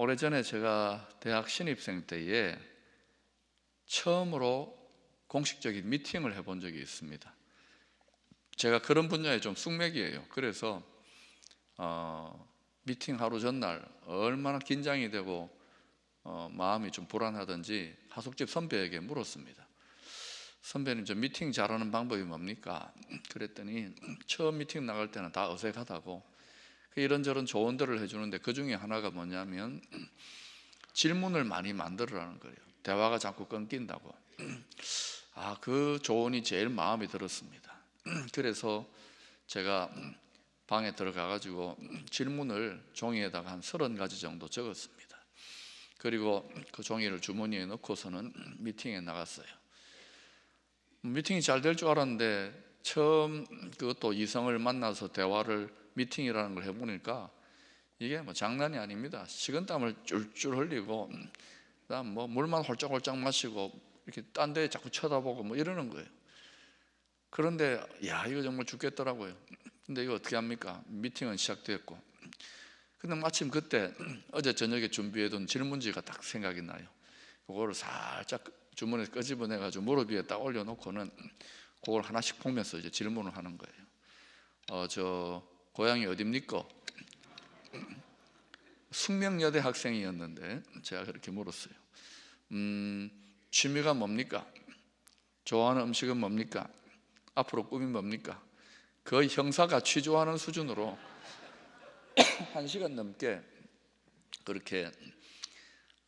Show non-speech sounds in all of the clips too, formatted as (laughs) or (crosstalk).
오래전에 제가 대학 신입생 때에 처음으로 공식적인 미팅을 해본 적이 있습니다. 제가 그런 분야에 좀 숙맥이에요. 그래서 어, 미팅 하루 전날 얼마나 긴장이 되고 어, 마음이 좀 불안하든지 하숙집 선배에게 물었습니다. 선배님 저 미팅 잘하는 방법이 뭡니까? 그랬더니 처음 미팅 나갈 때는 다 어색하다고 그 이런저런 조언들을 해주는데 그 중에 하나가 뭐냐면 (clears throat) 질문을 많이 만들으라는 거예요. 대화가 자꾸 끊긴다고. (clears throat) 아, 그 조언이 제일 마음에 들었습니다. (clears throat) 그래서 제가 방에 들어가 가지고 질문을 종이에다가 한 서른 가지 정도 적었습니다. 그리고 그 종이를 주머니에 넣고서는 미팅에 나갔어요. 미팅이 잘 될 줄 알았는데 처음 그것도 이성을 만나서 대화를 미팅이라는 걸 해보니까 이게 뭐 장난이 아닙니다. 식은땀을 쫄쫄 흘리고 그다음 뭐 물만 홀짝홀짝 마시고 이렇게 딴 데 자꾸 쳐다보고 뭐 이러는 거예요. 그런데 야 이거 정말 죽겠더라고요. 근데 이거 어떻게 합니까? 미팅은 시작됐고 근데 마침 그때 (clears throat) 어제 저녁에 준비해둔 질문지가 딱 생각이 나요. 그거를 살짝 주머니에 끄집어내 가지고 무릎 위에 딱 올려놓고는 그걸 하나씩 보면서 이제 질문을 하는 거예요. 어 저 고향이 어딥니까? 숙명여대 학생이었는데 제가 그렇게 물었어요. 음, 취미가 뭡니까? 좋아하는 음식은 뭡니까? 앞으로 꿈이 뭡니까? 거의 형사가 취조하는 수준으로 (coughs) 한 시간 넘게 그렇게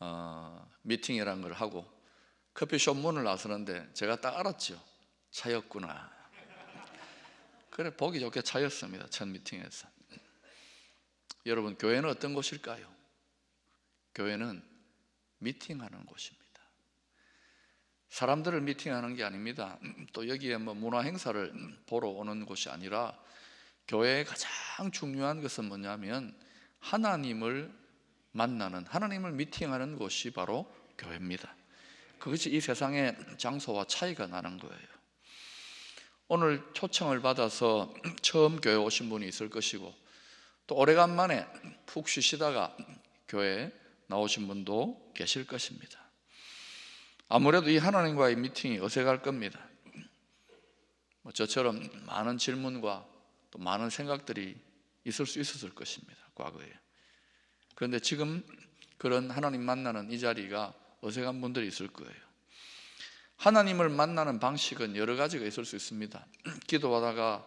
어, 미팅이라는 걸 하고 커피숍 문을 나서는데 제가 딱 알았죠. 차였구나. 그래 보기 좋게 차였습니다. 첫 미팅에서. 여러분 교회는 어떤 곳일까요? 교회는 미팅하는 곳입니다. 사람들을 미팅하는 게 아닙니다. 또 여기에 뭐 문화 행사를 보러 오는 곳이 아니라 교회의 가장 중요한 것은 뭐냐면 하나님을 만나는 하나님을 미팅하는 곳이 바로 교회입니다. 그것이 이 세상의 장소와 차이가 나는 거예요. 오늘 초청을 받아서 (clears throat) 처음 교회 오신 분이 있을 것이고 또 오래간만에 푹 쉬시다가 교회에 나오신 분도 계실 것입니다. 아무래도 이 하나님과의 미팅이 어색할 겁니다. 뭐 저처럼 많은 질문과 또 많은 생각들이 있을 수 있었을 것입니다. 과거에. 그런데 지금 그런 하나님 만나는 이 자리가 어색한 분들이 있을 거예요. 하나님을 만나는 방식은 여러 가지가 있을 수 있습니다. (clears throat) 기도하다가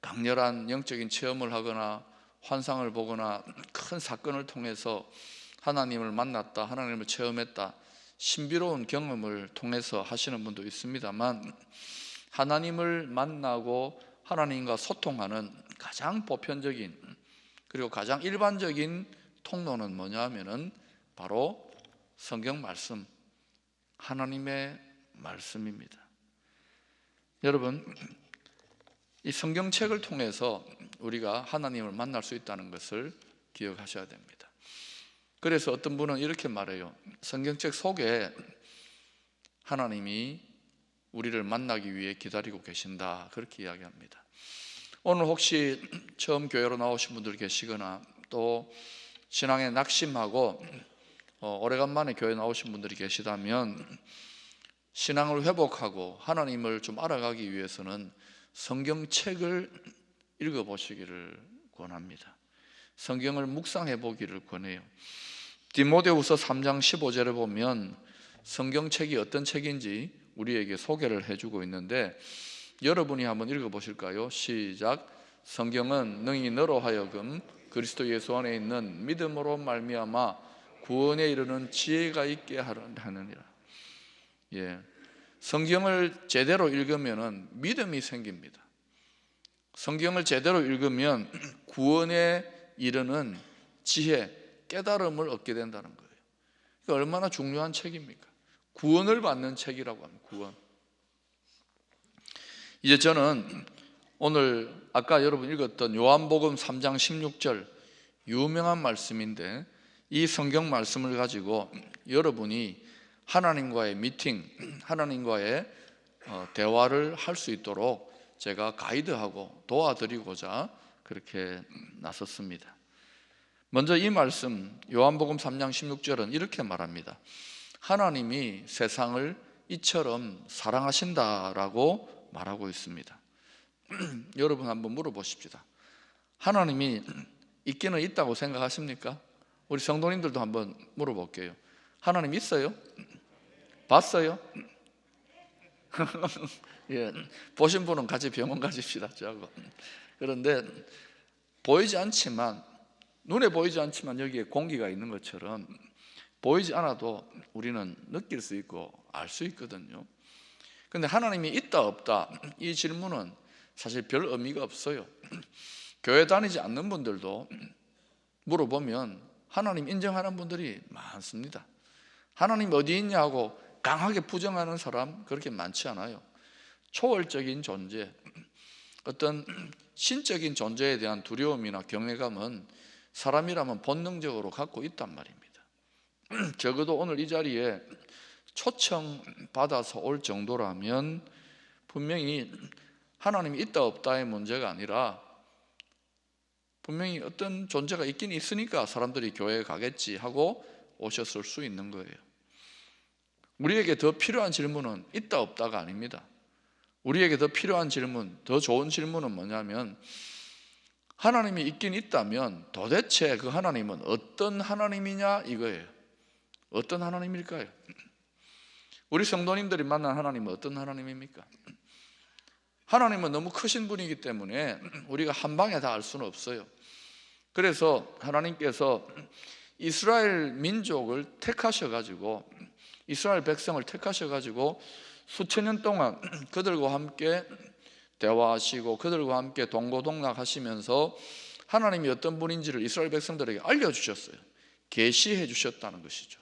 강렬한 영적인 체험을 하거나 환상을 보거나 (clears throat) 큰 사건을 통해서 하나님을 만났다, 하나님을 체험했다, 신비로운 경험을 통해서 하시는 분도 있습니다만 (clears throat) 하나님을 만나고 하나님과 소통하는 가장 보편적인 그리고 가장 일반적인 통로는 뭐냐면은 바로 성경 말씀, 하나님의 말씀입니다. 여러분, 이 성경책을 통해서 우리가 하나님을 만날 수 있다는 것을 기억하셔야 됩니다. 그래서 어떤 분은 이렇게 말해요. 성경책 속에 하나님이 우리를 만나기 위해 기다리고 계신다. 그렇게 이야기합니다. 오늘 혹시 처음 교회로 나오신 분들 계시거나 또 신앙에 낙심하고 어, 오래간만에 교회 나오신 분들이 계시다면 신앙을 회복하고 하나님을 좀 알아가기 위해서는 성경책을 읽어보시기를 권합니다. 성경을 묵상해 보기를 권해요. 디모데후서 3장 15절에 보면 성경책이 어떤 책인지 우리에게 소개를 해주고 있는데 여러분이 한번 읽어보실까요? 시작. 성경은 능히 너로 하여금 그리스도 예수 안에 있는 믿음으로 말미암아 구원에 이르는 지혜가 있게 하느니라. 예, 성경을 제대로 읽으면 믿음이 생깁니다. 성경을 제대로 읽으면 (clears throat) 구원에 이르는 지혜, 깨달음을 얻게 된다는 거예요. 얼마나 중요한 책입니까? 구원을 받는 책이라고 합니다. 구원. 이제 저는 오늘 아까 여러분 읽었던 요한복음 3장 16절 유명한 말씀인데 이 성경 말씀을 가지고 여러분이 하나님과의 미팅, (clears throat) 하나님과의 어, 대화를 할 수 있도록 제가 가이드하고 도와드리고자 그렇게 나섰습니다. 먼저 이 말씀 요한복음 3장 16절은 이렇게 말합니다. 하나님이 세상을 이처럼 사랑하신다라고 말하고 있습니다. (clears throat) 여러분 한번 물어보십시다. 하나님이 (clears throat) 있기는 있다고 생각하십니까? 우리 성도님들도 한번 물어볼게요. 하나님 있어요? 봤어요? (laughs) 예, 보신 분은 같이 병원 가십시다. 저하고. 그런데 보이지 않지만 눈에 보이지 않지만 여기에 공기가 있는 것처럼 보이지 않아도 우리는 느낄 수 있고 알 수 있거든요. 근데 하나님이 있다 없다 이 질문은 사실 별 의미가 없어요. 교회 다니지 않는 분들도 물어보면 하나님 인정하는 분들이 많습니다. 하나님 어디 있냐고 강하게 부정하는 사람 그렇게 많지 않아요. 초월적인 존재, 어떤 신적인 존재에 대한 두려움이나 경외감은 사람이라면 본능적으로 갖고 있단 말입니다. (clears throat) 적어도 오늘 이 자리에 초청 받아서 올 정도라면 분명히 하나님이 있다 없다의 문제가 아니라 분명히 어떤 존재가 있긴 있으니까 사람들이 교회에 가겠지 하고 오셨을 수 있는 거예요. 우리에게 더 필요한 질문은 있다 없다가 아닙니다. 우리에게 더 필요한 질문, 더 좋은 질문은 뭐냐면 하나님이 있긴 있다면 도대체 그 하나님은 어떤 하나님이냐 이거예요. 어떤 하나님일까요? 우리 성도님들이 만난 하나님은 어떤 하나님입니까? 하나님은 너무 크신 분이기 때문에 우리가 한 방에 다 알 수는 없어요. 그래서 하나님께서 이스라엘 민족을 택하셔 가지고 이스라엘 백성을 택하셔 가지고 수천 년 동안 (clears throat) 그들과 함께 대화하시고 그들과 함께 동고동락하시면서 하나님이 어떤 분인지를 이스라엘 백성들에게 알려 주셨어요. 계시해 주셨다는 것이죠.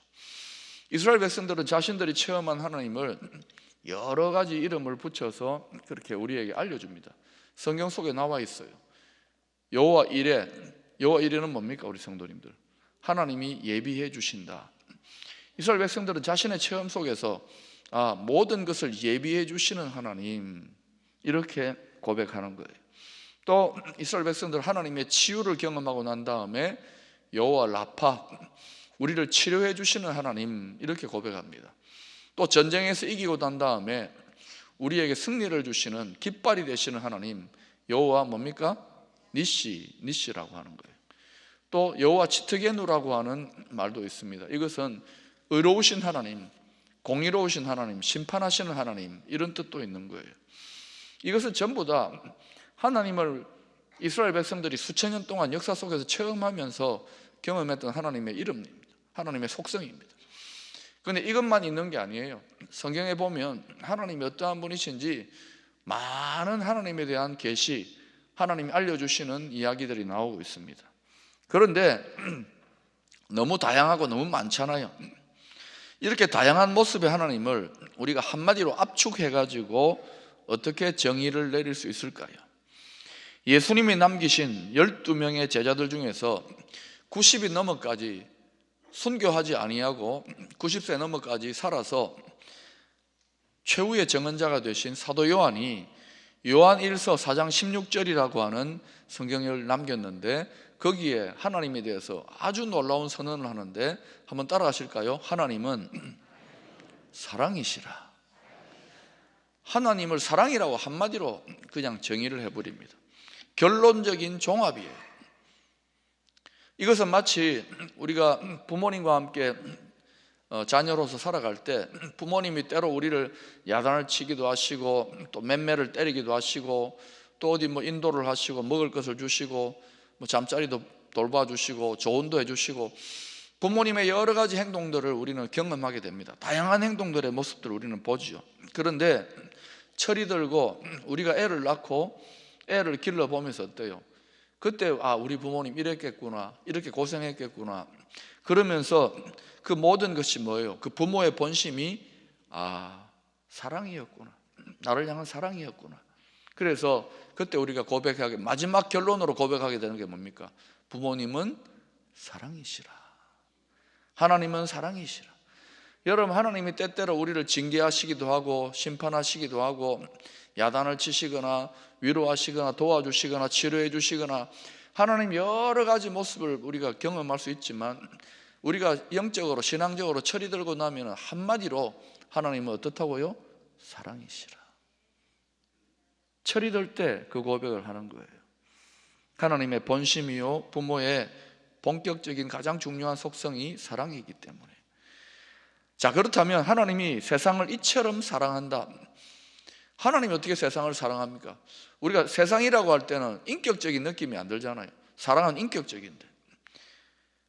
이스라엘 백성들은 자신들이 체험한 하나님을 (clears throat) 여러 가지 이름을 붙여서 그렇게 우리에게 알려줍니다. 성경 속에 나와 있어요. 여호와 이레, 여호와 이레는 뭡니까 우리 성도님들? 하나님이 예비해 주신다. 이스라엘 백성들은 자신의 체험 속에서 아, 모든 것을 예비해 주시는 하나님 이렇게 고백하는 거예요. 또 이스라엘 백성들 하나님의 치유를 경험하고 난 다음에 여호와 라파 우리를 치료해 주시는 하나님 이렇게 고백합니다. 또 전쟁에서 이기고 난 다음에 우리에게 승리를 주시는 깃발이 되시는 하나님 여호와 뭡니까? 니시 니시라고 하는 거예요. 또 여호와 치트게누라고 하는 말도 있습니다. 이것은 의로우신 하나님, 공의로우신 하나님, 심판하시는 하나님 이런 뜻도 있는 거예요. 이것은 전부 다 하나님을 이스라엘 백성들이 수천 년 동안 역사 속에서 체험하면서 경험했던 하나님의 이름입니다. 하나님의 속성입니다. 그런데 이것만 있는 게 아니에요. 성경에 보면 하나님이 어떠한 분이신지 많은 하나님에 대한 계시, 하나님이 알려주시는 이야기들이 나오고 있습니다. 그런데 (clears throat) 너무 다양하고 너무 많잖아요. 이렇게 다양한 모습의 하나님을 우리가 한마디로 압축해가지고 어떻게 정의를 내릴 수 있을까요? 예수님이 남기신 12명의 제자들 중에서 90이 넘어까지 순교하지 아니하고 90세 넘어까지 살아서 최후의 정언자가 되신 사도 요한이 요한 1서 4장 16절이라고 하는 성경을 남겼는데 거기에 하나님에 대해서 아주 놀라운 선언을 하는데 한번 따라하실까요? 하나님은 사랑이시라. 하나님을 사랑이라고 한마디로 그냥 정의를 해버립니다. 결론적인 종합이에요. 이것은 마치 우리가 부모님과 함께 어, 자녀로서 살아갈 때 부모님이 때로 우리를 야단을 치기도 하시고 또 맴매를 때리기도 하시고 또 어디 뭐 인도를 하시고 먹을 것을 주시고 뭐 잠자리도 돌봐주시고 조언도 해주시고 부모님의 여러 가지 행동들을 우리는 경험하게 됩니다. 다양한 행동들의 모습들을 우리는 보죠. 그런데 철이 들고 우리가 애를 낳고 애를 길러 보면서 어때요? 그때 아 우리 부모님 이랬겠구나 이렇게 고생했겠구나 그러면서 그 모든 것이 뭐예요? 그 부모의 본심이 아 사랑이었구나 나를 향한 사랑이었구나 그래서 그때 우리가 고백하게 마지막 결론으로 고백하게 되는 게 뭡니까? 부모님은 사랑이시라 하나님은 사랑이시라 여러분 하나님이 때때로 우리를 징계하시기도 하고 심판하시기도 하고 야단을 치시거나 위로하시거나 도와주시거나 치료해 주시거나 하나님 여러 가지 모습을 우리가 경험할 수 있지만 우리가 영적으로 신앙적으로 철이 들고 나면 한마디로 하나님은 어떻다고요? 사랑이시라. 철이 들 때 그 고백을 하는 거예요. 하나님의 본심이요 부모의 본격적인 가장 중요한 속성이 사랑이기 때문에. 자 그렇다면 하나님이 세상을 이처럼 사랑한다. 하나님이 어떻게 세상을 사랑합니까? 우리가 세상이라고 할 때는 인격적인 느낌이 안 들잖아요. 사랑은 인격적인데.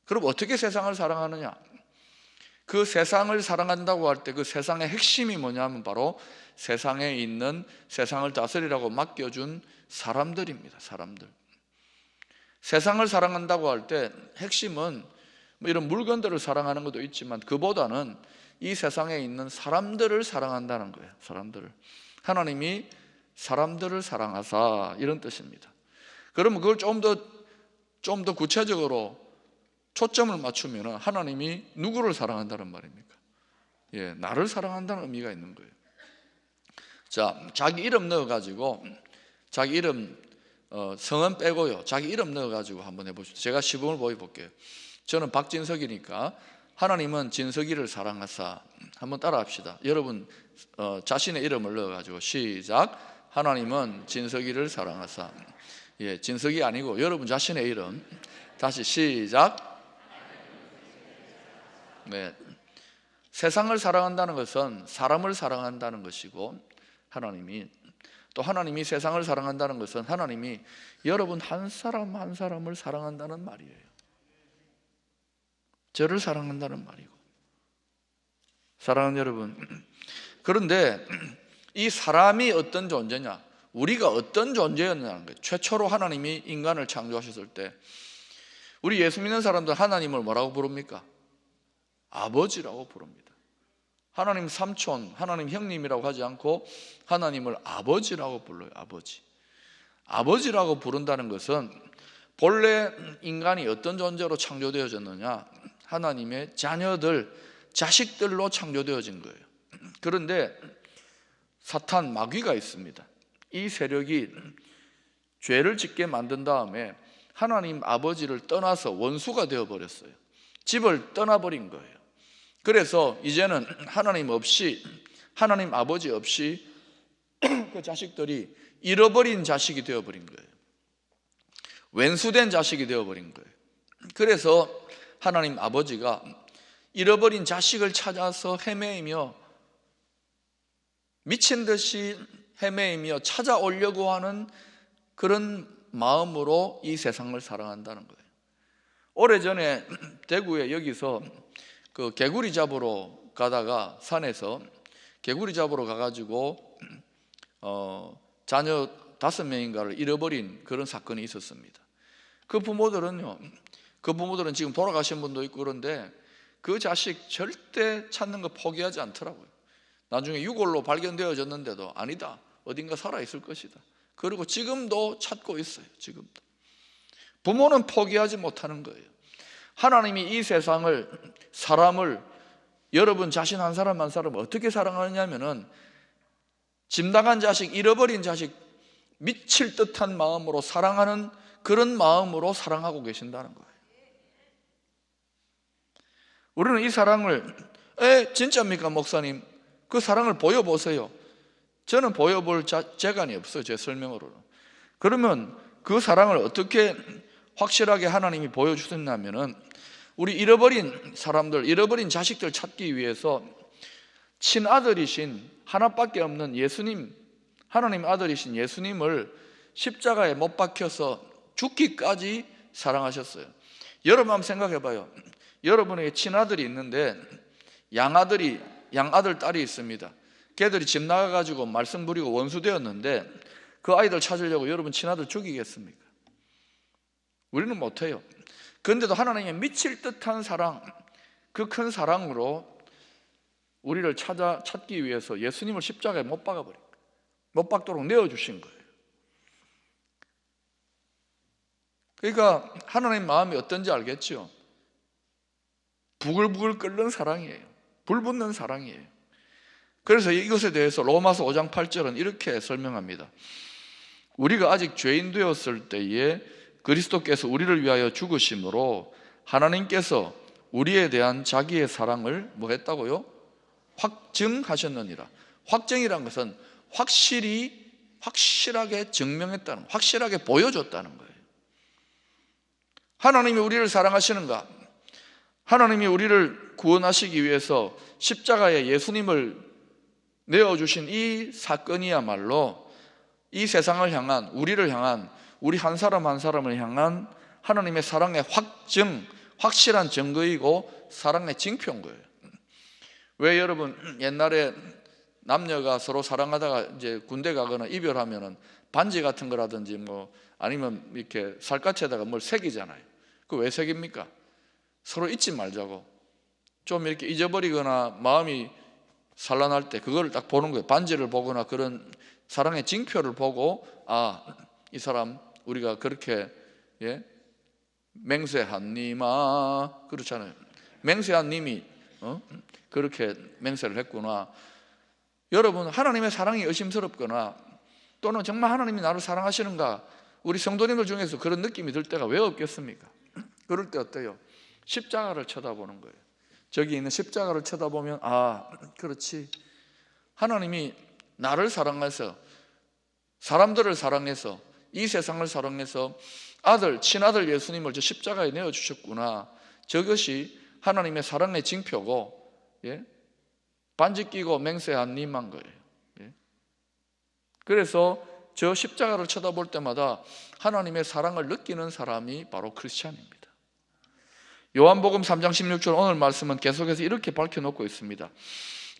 그럼 어떻게 세상을 사랑하느냐? 그 세상을 사랑한다고 할 때 그 세상의 핵심이 뭐냐면 바로 세상에 있는 세상을 다스리라고 맡겨준 사람들입니다. 사람들. 세상을 사랑한다고 할 때 핵심은 뭐 이런 물건들을 사랑하는 것도 있지만 그보다는 이 세상에 있는 사람들을 사랑한다는 거예요. 사람들을. 하나님이 사람들을 사랑하사 이런 뜻입니다. 그러면 그걸 좀 더 좀더 구체적으로 초점을 맞추면 하나님이 누구를 사랑한다는 말입니까? 예, 나를 사랑한다는 의미가 있는 거예요. 자, 자기 이름 넣어가지고 자기 이름 어, 성은 빼고요. 자기 이름 넣어가지고 한번 해보십시오. 제가 시범을 보여볼게요. 저는 박진석이니까 하나님은 진석이를 사랑하사 한번 따라합시다. 여러분 어, 자신의 이름을 넣어가지고 시작. 하나님은 진석이를 사랑하사. 예, 진석이 아니고 여러분 자신의 이름. 다시 시작. 네. 세상을 사랑한다는 것은 사람을 사랑한다는 것이고 하나님이 또 하나님이 세상을 사랑한다는 것은 하나님이 여러분 한 사람 한 사람을 사랑한다는 말이에요. 저를 사랑한다는 말이고. 사랑하는 여러분. 그런데 이 사람이 어떤 존재냐? 우리가 어떤 존재였냐는 거예요. 최초로 하나님이 인간을 창조하셨을 때 우리 예수 믿는 사람들 하나님을 뭐라고 부릅니까? 아버지라고 부릅니다. 하나님 삼촌, 하나님 형님이라고 하지 않고 하나님을 아버지라고 불러요. 아버지. 아버지라고 부른다는 것은 본래 인간이 어떤 존재로 창조되어졌느냐? 하나님의 자녀들, 자식들로 창조되어진 거예요. 그런데 사탄 마귀가 있습니다. 이 세력이 죄를 짓게 만든 다음에 하나님 아버지를 떠나서 원수가 되어 버렸어요. 집을 떠나버린 거예요. 그래서 이제는 (clears throat) 하나님 없이 하나님 아버지 없이 (clears throat) 그 자식들이 잃어버린 자식이 되어버린 거예요. 왼수된 자식이 되어버린 거예요. 그래서 하나님 아버지가 잃어버린 자식을 찾아서 헤매이며 미친 듯이 헤매이며 찾아오려고 하는 그런 마음으로 이 세상을 사랑한다는 거예요. 오래전에 (clears throat) 대구에 여기서 그 개구리 잡으러 가다가 산에서 개구리 잡으러 가가지고 어, 자녀 다섯 명인가를 잃어버린 그런 사건이 있었습니다. 그 부모들은요, 그 부모들은 지금 돌아가신 분도 있고 그런데 그 자식 절대 찾는 거 포기하지 않더라고요. 나중에 유골로 발견되어졌는데도 아니다. 어딘가 살아 있을 것이다. 그리고 지금도 찾고 있어요. 지금도. 부모는 포기하지 못하는 거예요. 하나님이 이 세상을 사람을 여러분 자신 한 사람 한 사람 어떻게 사랑하느냐면은 짐 나간 자식, 잃어버린 자식 미칠 듯한 마음으로 사랑하는 그런 마음으로 사랑하고 계신다는 거예요. 우리는 이 사랑을 에 진짜입니까 목사님? 그 사랑을 보여보세요. 저는 보여볼 자, 재간이 없어요. 제 설명으로는. 그러면 그 사랑을 어떻게 확실하게 하나님이 보여주셨냐면은 우리 잃어버린 사람들, 잃어버린 자식들 찾기 위해서 친아들이신 하나밖에 없는 예수님, 하나님 아들이신 예수님을 십자가에 못 박혀서 죽기까지 사랑하셨어요. 여러분 한번 생각해 봐요. 여러분에게 친아들이 있는데 양아들이 양아들 딸이 있습니다. 걔들이 집 나가 가지고 말썽 부리고 원수 되었는데 그 아이들 찾으려고 여러분 친아들 죽이겠습니까? 우리는 못 해요. 그런데도 하나님의 미칠 듯한 사랑, 그 큰 사랑으로 우리를 찾아 찾기 위해서 예수님을 십자가에 못 박아버린 거예요. 못 박도록 내어주신 거예요. 그러니까 하나님 마음이 어떤지 알겠죠? 부글부글 끓는 사랑이에요. 불 붙는 사랑이에요. 그래서 이것에 대해서 로마서 5장 8절은 이렇게 설명합니다. 우리가 아직 죄인 되었을 때에 그리스도께서 우리를 위하여 죽으심으로 하나님께서 우리에 대한 자기의 사랑을 뭐 했다고요? 확증하셨느니라. 확증이란 것은 확실히 확실하게 증명했다는 확실하게 보여줬다는 거예요. 하나님이 우리를 사랑하시는가? 하나님이 우리를 구원하시기 위해서 십자가에 예수님을 내어 주신 이 사건이야말로 이 세상을 향한 우리를 향한 우리 한 사람 한 사람을 향한 하나님의 사랑의 확증, 확실한 증거이고 사랑의 징표인 거예요. 왜 여러분 옛날에 남녀가 서로 사랑하다가 이제 군대 가거나 이별하면은 반지 같은 거라든지 뭐 아니면 이렇게 살갗에다가 뭘 새기잖아요. 그 왜 새깁니까? 서로 잊지 말자고. 좀 이렇게 잊어버리거나 마음이 산란할 때 그거를 딱 보는 거예요. 반지를 보거나 그런 사랑의 징표를 보고 아, 이 사람 우리가 그렇게 예? 맹세한니마 그렇잖아요. 맹세한 님이 어? 그렇게 맹세를 했구나. 여러분 하나님의 사랑이 의심스럽거나 또는 정말 하나님이 나를 사랑하시는가 우리 성도님들 중에서 그런 느낌이 들 때가 왜 없겠습니까? (clears throat) 그럴 때 어때요? 십자가를 쳐다보는 거예요. 저기 있는 십자가를 쳐다보면 아 (clears throat) 그렇지 하나님이 나를 사랑해서 사람들을 사랑해서 이 세상을 사랑해서 아들 친아들 예수님을 저 십자가에 내어 주셨구나. 저것이 하나님의 사랑의 징표고 예? 반지 끼고 맹세한 님한 거예요. 예? 그래서 저 십자가를 쳐다볼 때마다 하나님의 사랑을 느끼는 사람이 바로 크리스찬입니다. 요한복음 3장 16절 오늘 말씀은 계속해서 이렇게 밝혀놓고 있습니다.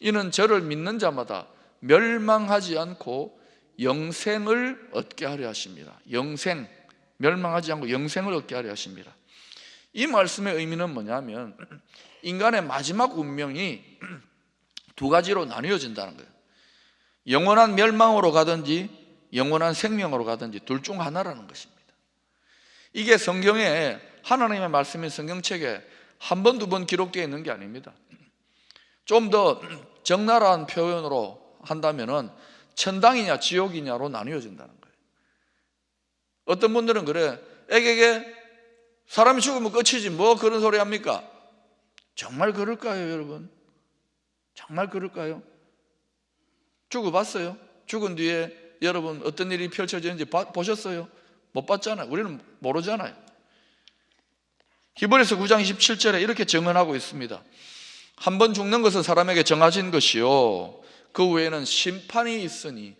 이는 저를 믿는 자마다 멸망하지 않고 영생을 얻게 하려 하십니다. 영생, 멸망하지 않고 영생을 얻게 하려 하십니다. 이 말씀의 의미는 뭐냐면 (clears throat) 인간의 마지막 운명이 (clears throat) 두 가지로 나뉘어진다는 거예요. 영원한 멸망으로 가든지 영원한 생명으로 가든지 둘 중 하나라는 것입니다. 이게 성경에 하나님의 말씀인 성경책에 한 번, 두 번 기록되어 있는 게 아닙니다. (clears throat) 좀 더 적나라한 표현으로 한다면은 천당이냐 지옥이냐로 나뉘어진다는 거예요. 어떤 분들은 그래, 애에게 사람이 죽으면 끝이지 뭐 그런 소리 합니까? 정말 그럴까요, 여러분? 정말 그럴까요? 죽어봤어요? 죽은 뒤에 여러분 어떤 일이 펼쳐지는지 봐- 보셨어요? 못 봤잖아요. 우리는 모르잖아요. 히브리서 9장 27절에 이렇게 증언하고 있습니다. 한 번 죽는 것은 사람에게 정하신 것이요. 그 외에는 심판이 있으니.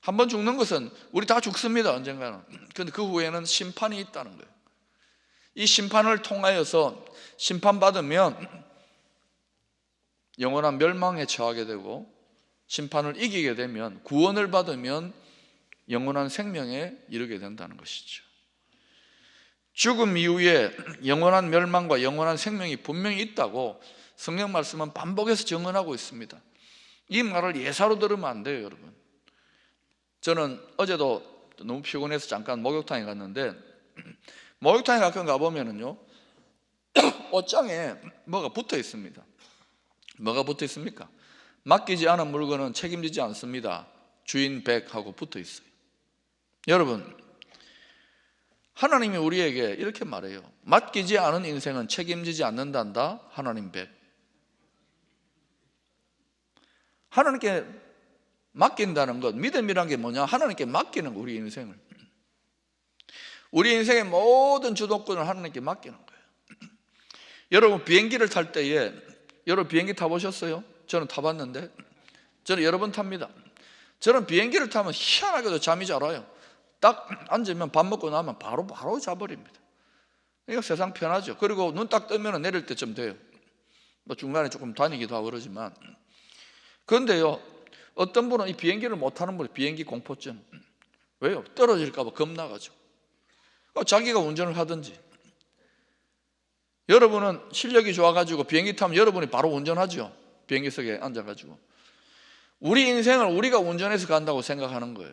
한 번 죽는 것은 우리 다 죽습니다. 언젠가는. 그런데 그 후에는 심판이 있다는 거예요. 이 심판을 통하여서 심판받으면 영원한 멸망에 처하게 되고 심판을 이기게 되면 구원을 받으면 영원한 생명에 이르게 된다는 것이죠. 죽음 이후에 영원한 멸망과 영원한 생명이 분명히 있다고 성경 말씀은 반복해서 증언하고 있습니다. 이 말을 예사로 들으면 안 돼요, 여러분. 저는 어제도 너무 피곤해서 잠깐 목욕탕에 갔는데 (clears throat) 목욕탕에 가끔 가보면은요 (clears throat) 옷장에 뭐가 붙어 있습니다. 뭐가 붙어 있습니까? 맡기지 않은 물건은 책임지지 않습니다. 주인 백하고 붙어 있어요. 여러분, 하나님이 우리에게 이렇게 말해요. 맡기지 않은 인생은 책임지지 않는단다. 하나님 백. 하나님께 맡긴다는 것, 믿음이란 게 뭐냐? 하나님께 맡기는 거, 우리 인생을. 우리 인생의 모든 주도권을 하나님께 맡기는 거예요. (clears throat) 여러분, 비행기를 탈 때에, 여러분 비행기 타보셨어요? 저는 타봤는데, 저는 여러 번 탑니다. 저는 비행기를 타면 희한하게도 잠이 잘 와요. 딱 앉으면 밥 먹고 나면 바로 바로 자버립니다. 이거 세상 편하죠. 그리고 눈 딱 뜨면 내릴 때쯤 돼요. 뭐 중간에 조금 다니기도 하고 그러지만. 그런데요, 어떤 분은 이 비행기를 못 타는 분이 비행기 공포증. 왜요? 떨어질까봐 겁나가지고. 어, 자기가 운전을 하든지. 여러분은 실력이 좋아가지고 비행기 타면 여러분이 바로 운전하죠. 비행기석에 앉아가지고. 우리 인생을 우리가 운전해서 간다고 생각하는 거예요.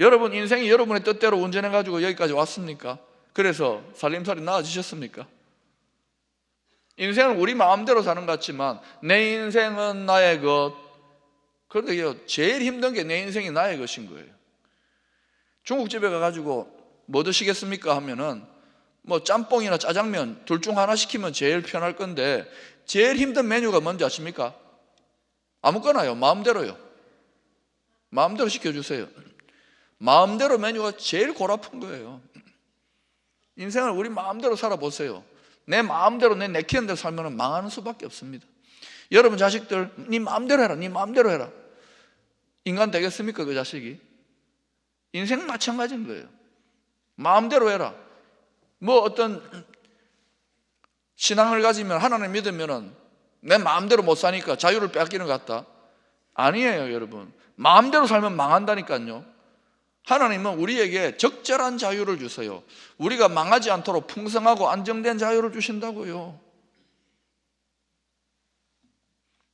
여러분 인생이 여러분의 뜻대로 운전해 가지고 여기까지 왔습니까? 그래서 살림살이 나아지셨습니까? 인생은 우리 마음대로 사는 것 같지만 내 인생은 나의 것. 그런데 제일 힘든 게 내 인생이 나의 것인 거예요. 중국집에 가가지고 뭐 드시겠습니까 하면은 뭐 짬뽕이나 짜장면 둘 중 하나 시키면 제일 편할 건데 제일 힘든 메뉴가 뭔지 아십니까? 아무거나요. 마음대로요. 마음대로 시켜주세요. 마음대로 메뉴가 제일 골아픈 거예요. 인생을 우리 마음대로 살아보세요. 내 마음대로 내 내키는 대로 살면 망하는 수밖에 없습니다. 여러분 자식들, 네 마음대로 해라, 네 마음대로 해라. 인간 되겠습니까, 그 자식이? 인생 마찬가지인 거예요. 마음대로 해라. 뭐 어떤 신앙을 가지면 하나님 믿으면은 내 마음대로 못 사니까 자유를 빼앗기는 것 같다. 아니에요, 여러분. 마음대로 살면 망한다니까요. 하나님은 우리에게 적절한 자유를 주세요. 우리가 망하지 않도록 풍성하고 안정된 자유를 주신다고요.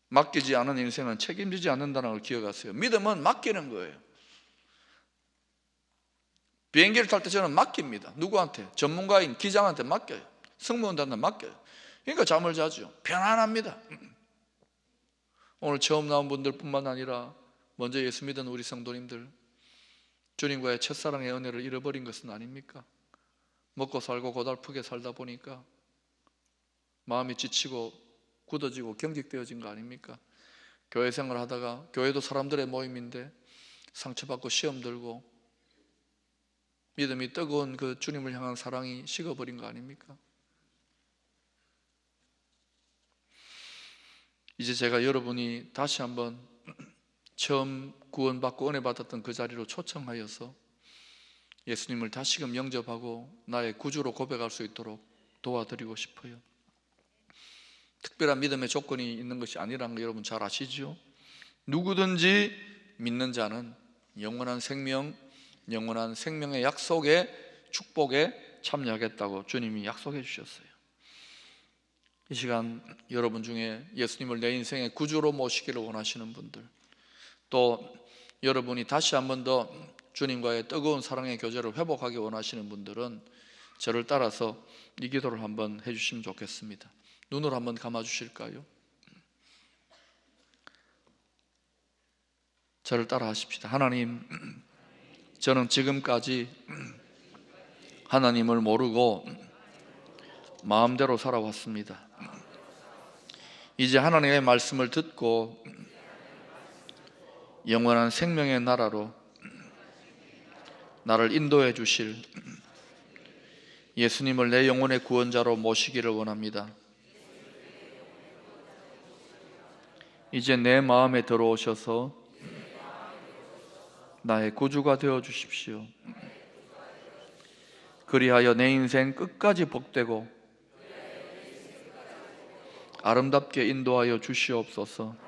맡기지 않은 인생은 책임지지 않는다는 걸 기억하세요. 믿음은 맡기는 거예요. 비행기를 탈 때 저는 맡깁니다. 누구한테? 전문가인 기장한테 맡겨요. 승무원한테 맡겨요. 그러니까 잠을 자죠. 편안합니다. 오늘 처음 나온 분들뿐만 아니라 먼저 예수 믿은 우리 성도님들 주님과의 첫사랑의 은혜를 잃어버린 것은 아닙니까? 먹고 살고 고달프게 살다 보니까 마음이 지치고 굳어지고 경직되어진 거 아닙니까? 교회 생활 하다가 교회도 사람들의 모임인데 상처받고 시험 들고 믿음이 뜨거운 그 주님을 향한 사랑이 식어버린 거 아닙니까? 이제 제가 여러분이 다시 한번 처음 구원받고 은혜 받았던 그 자리로 초청하여서 예수님을 다시금 영접하고 나의 구주로 고백할 수 있도록 도와드리고 싶어요. 특별한 믿음의 조건이 있는 것이 아니라는 거 여러분 잘 아시죠? 누구든지 믿는 자는 영원한 생명, 영원한 생명의 약속에 축복에 참여하겠다고 주님이 약속해 주셨어요. 이 시간 여러분 중에 예수님을 내 인생의 구주로 모시기를 원하시는 분들 또 여러분이 다시 한 번 더 주님과의 뜨거운 사랑의 교제를 회복하기 원하시는 분들은 저를 따라서 이 기도를 한번 해주시면 좋겠습니다. 눈을 한번 감아 주실까요? 저를 따라 하십시다. 하나님, 저는 지금까지 하나님을 모르고 마음대로 살아왔습니다. 이제 하나님의 말씀을 듣고 영원한 생명의 나라로 나를 인도해 주실 예수님을 내 영혼의 구원자로 모시기를 원합니다. 이제 내 마음에 들어오셔서 나의 구주가 되어 주십시오. 그리하여 내 인생 끝까지 복되고 아름답게 인도하여 주시옵소서.